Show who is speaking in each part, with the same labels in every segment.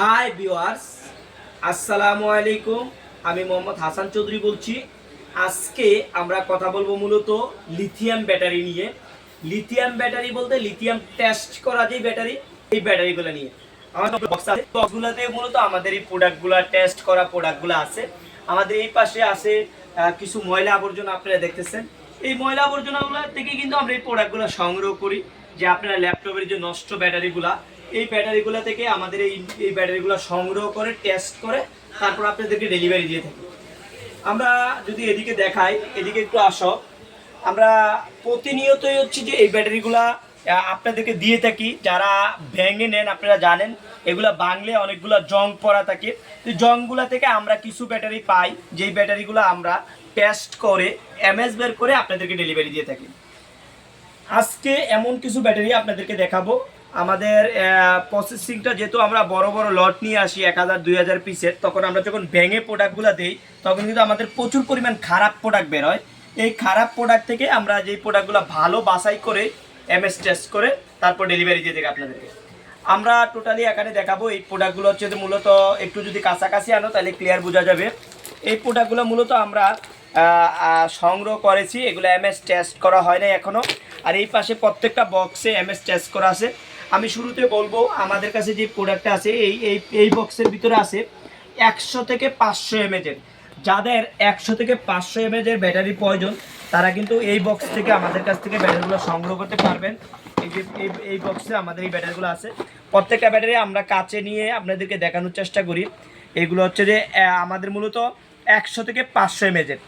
Speaker 1: Hi viewers আসসালামু আলাইকুম আমি মোহাম্মদ হাসান চৌধুরী বলছি। আজকে আমরা কথা বলব মূলত লিথিয়াম ব্যাটারি নিয়ে। লিথিয়াম ব্যাটারি বলতে লিথিয়াম টেস্ট করা যে ব্যাটারি এই ব্যাটারিগুলো নিয়ে। আমাদের বক্স আছে। বক্সগুলোতে মূলত আমাদের এই প্রোডাক্টগুলো টেস্ট করা প্রোডাক্টগুলো আছে। আমাদের এই পাশে আছে কিছু ময়লা আবর্জনা আপনারা দেখতেছেন। এই ময়লা আবর্জনাগুলো থেকে কিন্তু আমরা এই প্রোডাক্টগুলো সংগ্রহ করি। যে আপনারা ল্যাপটপের যে নষ্ট ব্যাটারিগুলা এই ব্যাটারিগুলো থেকে আমাদের এই এই ব্যাটারিগুলো সংগ্রহ করে টেস্ট করে, তারপর আপনাদেরকে ডেলিভারি দিয়ে থাকি। আমরা যদি এদিকে দেখাই, এদিকে একটু আসো। আমরা প্রতিনিয়তই হচ্ছে যে এই ব্যাটারিগুলা আপনাদেরকে দিয়ে থাকি। যারা ভেঙে নেন, আপনারা জানেন, এগুলা বাংলে অনেকগুলো জং পড়া থাকে। তো জংগুলা থেকে আমরা কিছু ব্যাটারি পাই, যেই ব্যাটারিগুলো আমরা টেস্ট করে এমএস বের করে আপনাদেরকে ডেলিভারি দিয়ে থাকি। আজকে এমন কিছু ব্যাটারি আপনাদেরকে দেখাবো। আমাদের প্রসেসিংটা যেহেতু আমরা বড় বড় লট নিয়ে আসি, এক হাজার, দুই হাজার পিসের তখন আমরা যখন ব্যাঙে প্রোডাক্টগুলো দিই, তখন কিন্তু আমাদের প্রচুর পরিমাণ খারাপ প্রোডাক্ট বের হয়। এই খারাপ প্রোডাক্ট থেকে আমরা যেই প্রোডাক্টগুলো ভালো বাছাই করে এমএস টেস্ট করে তারপর ডেলিভারি দিয়ে থাকি আপনাদেরকে। আমরা টোটালি এখানে দেখাবো, এই প্রোডাক্টগুলো হচ্ছে মূলত একটু যদি কাছাকাছি আনো, তাহলে ক্লিয়ার বোঝা যাবে। এই প্রোডাক্টগুলো মূলত আমরা সংগ্রহ করেছি, এগুলো এমএস টেস্ট করা হয় না এখনও আর এই পাশে প্রত্যেকটা বক্সে এমএস টেস্ট করা আছে। আমি শুরুতে বলব, আমাদের কাছে যে প্রোডাক্টটা আছে, এই এই এই বক্সের ভিতরে আছে একশো থেকে পাঁচশো এমএজের যাদের একশো থেকে পাঁচশো এমএজের ব্যাটারি প্রয়োজন, তারা কিন্তু এই বক্স থেকে আমাদের কাছ থেকে ব্যাটারিগুলো সংগ্রহ করতে পারবেন। এই যে, এই এই বক্সে আমাদের এই ব্যাটারিগুলো আছে। প্রত্যেকটা ব্যাটারি আমরা কাছে নিয়ে আপনাদেরকে দেখানোর চেষ্টা করি। এগুলো হচ্ছে যে আমাদের মূলত একশো থেকে পাঁচশো এমএজের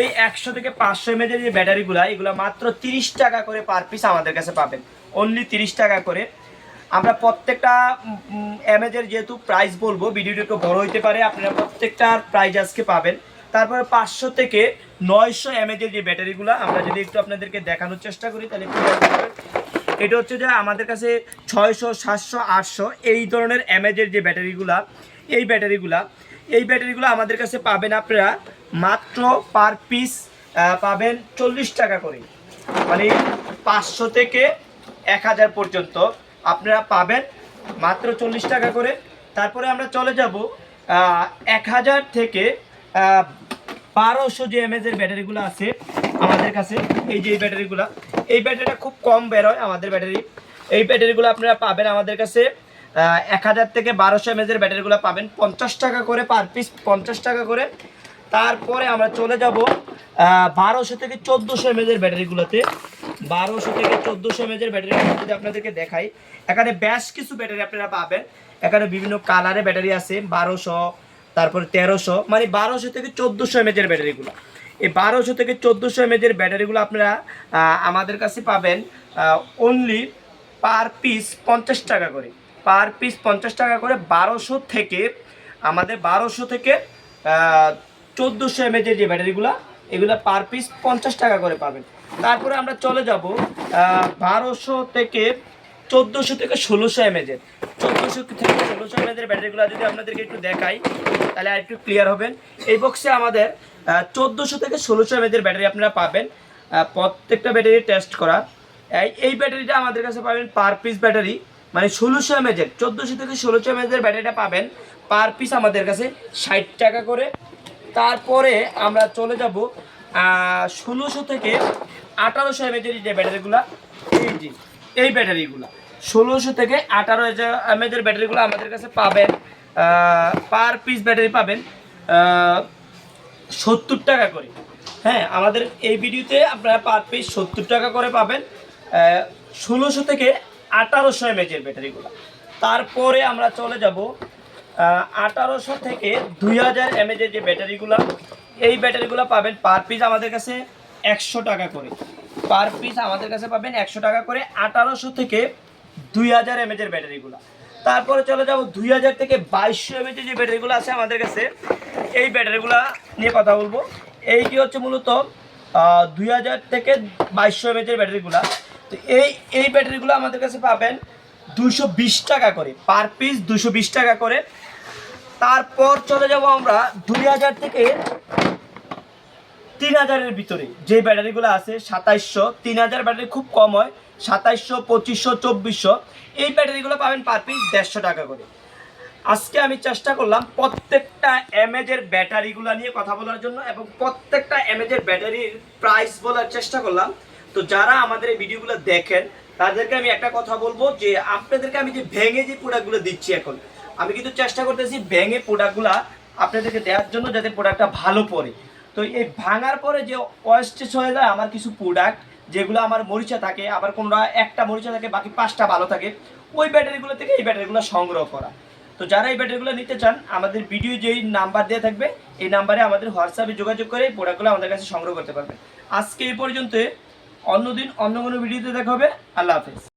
Speaker 1: এই একশো থেকে পাঁচশো এমএজের যে ব্যাটারিগুলো এগুলো মাত্র তিরিশ টাকা করে পার পিস আমাদের কাছে পাবেন। অনলি তিরিশ টাকা করে। আমরা প্রত্যেকটা এমএজের যেহেতু প্রাইস বলব ভিডিওটি একটু বড় হইতে পারে, আপনারা প্রত্যেকটার প্রাইস আজকে পাবেন। তারপরে পাঁচশো থেকে নয়শো এমএজের যে ব্যাটারিগুলো, আমরা যদি একটু আপনাদেরকে দেখানোর চেষ্টা করি, তাহলে এটা হচ্ছে যে আমাদের কাছে ছয়শো, সাতশো, আটশো, এই ধরনের এমএজের যে ব্যাটারিগুলা, এই ব্যাটারিগুলা, এই ব্যাটারিগুলো আমাদের কাছে পাবেন আপনারা মাত্র পার পিস পাবেন চল্লিশ টাকা করে। মানে পাঁচশো থেকে এক হাজার পর্যন্ত। আপনারা পাবেন মাত্র চল্লিশ টাকা করে। তারপরে আমরা চলে যাব এক হাজার থেকে বারোশো যে এমএজের ব্যাটারিগুলো আছে আমাদের কাছে, এই যে এই ব্যাটারিগুলো, এই ব্যাটারিটা খুব কম বের হয় আমাদের ব্যাটারি। এই ব্যাটারিগুলো আপনারা পাবেন আমাদের কাছে এক হাজার থেকে বারোশো এমএজের ব্যাটারিগুলো পাবেন পঞ্চাশ টাকা করে পার পিস, পঞ্চাশ টাকা করে। তারপরে আমরা চলে যাব বারোশো থেকে চোদ্দোশো এমএজের ব্যাটারিগুলোতে। বারোশো থেকে চোদ্দোশো এমএজের ব্যাটারি যদি আপনাদেরকে দেখাই, এখানে বেশ কিছু ব্যাটারি আপনারা পাবেন। এখানে বিভিন্ন কালারে ব্যাটারি আছে, বারোশো, তারপরে তেরোশো মানে বারোশো থেকে চোদ্দোশো এমএজের ব্যাটারিগুলো এই বারোশো থেকে চোদ্দোশো এমএজের ব্যাটারিগুলো আপনারা আমাদের কাছে পাবেন অনলি পার পিস পঞ্চাশ টাকা করে। পার পিস পঞ্চাশ টাকা করে বারোশো থেকে, আমাদের বারোশো থেকে চোদ্দোশো এমএজের যে ব্যাটারিগুলো এগুলো পার পিস পঞ্চাশ টাকা করে পাবেন। তারপরে আমরা চলে যাব বারোশো থেকে চোদ্দোশো থেকে ষোলোশো এমএজের চোদ্দোশো থেকে ষোলোশো এমএজের ব্যাটারিগুলো যদি আপনাদেরকে একটু দেখাই, তাহলে আর একটু ক্লিয়ার হবেন। এই বক্সে আমাদের চোদ্দোশো থেকে ষোলোশো এমএজের ব্যাটারি আপনারা পাবেন। প্রত্যেকটা ব্যাটারি টেস্ট করা। এই ব্যাটারিটা আমাদের কাছে পাবেন পার পিস ব্যাটারি মানে ষোলোশো এমএজের চোদ্দোশো থেকে ষোলোশো এমএজের ব্যাটারিটা পাবেন পার পিস আমাদের কাছে ষাট টাকা করে। তারপরে আমরা চলে যাব ষোলোশো থেকে আঠারোশো এমএজের যে ব্যাটারিগুলো এই যে, এই ব্যাটারিগুলো ষোলোশো থেকে আঠারো এমএজের ব্যাটারিগুলো আমাদের কাছে পাবেন পার পিস ব্যাটারি পাবেন সত্তর টাকা করে। হ্যাঁ আমাদের এই ভিডিওতে আপনারা পার পিস সত্তর টাকা করে পাবেন ষোলোশো থেকে আঠারোশো এমএজের ব্যাটারিগুলো তারপরে আমরা চলে যাব আঠারোশো থেকে দুই হাজার এমএজের যে ব্যাটারিগুলো এই ব্যাটারিগুলো পাবেন পার পিস আমাদের কাছে একশো টাকা করে। পার পিস আমাদের কাছে পাবেন একশো টাকা করে আঠারোশো থেকে দুই হাজার এমএজের ব্যাটারিগুলো তারপরে চলে যাব দুই হাজার থেকে বাইশশো এমএজের যে ব্যাটারিগুলো আছে আমাদের কাছে, এই ব্যাটারিগুলো নিয়ে কথা বলব। এইটি হচ্ছে মূলত? দুই হাজার থেকে বাইশশো এমএজের ব্যাটারিগুলো তো এই এই ব্যাটারিগুলো আমাদের কাছে পাবেন দুশো টাকা করে। পার পিস দুশো টাকা করে। তারপর চলে যাব আমরা দুই হাজার থেকে তিন হাজারের ভিতরে। যে ব্যাটারিগুলো আছে, সাতাইশশো, তিন হাজার ব্যাটারি খুব কম হয়, সাতাইশশো, পঁচিশশো, চব্বিশশো, এই ব্যাটারিগুলো পাবেন পার পিস দেড়শো টাকা করে। আজকে আমি চেষ্টা করলাম প্রত্যেকটা এমএজের ব্যাটারিগুলো নিয়ে কথা বলার জন্য এবং প্রত্যেকটা এমএজের ব্যাটারির প্রাইস বলার চেষ্টা করলাম। তো যারা আমাদের এই ভিডিওগুলো দেখেন, তাদেরকে আমি একটা কথা বলব যে, আপনাদেরকে আমি যে ভেঙে যে প্রোডাক্টগুলো দিচ্ছি এখন আমি কিন্তু চেষ্টা করতেছি ভেঙে প্রোডাক্টগুলো আপনাদেরকে দেওয়ার জন্য যাতে প্রোডাক্টটা ভালো পড়ে। তো এই ভাঙার পরে যে ওয়েস্টেজ হয়ে যায় আমার কিছু প্রোডাক্ট যেগুলো আমার মরিচা থাকে, আবার কোনটা একটা মরিচা থাকে, বাকি পাঁচটা ভালো থাকে, ওই ব্যাটারিগুলো থেকে এই ব্যাটারিগুলো সংগ্রহ করা। তো যারা এই ব্যাটারিগুলো নিতে চান, আমাদের ভিডিও যেই নাম্বার দেওয়া থাকবে, এই নাম্বারে আমাদের হোয়াটসঅ্যাপে যোগাযোগ করে এই প্রোডাক্টগুলো আমাদের কাছে সংগ্রহ করতে পারবেন। আজকে এই পর্যন্ত অন্যদিন অন্য কোনো ভিডিওতে দেখা হবে। আল্লাহ হাফেজ।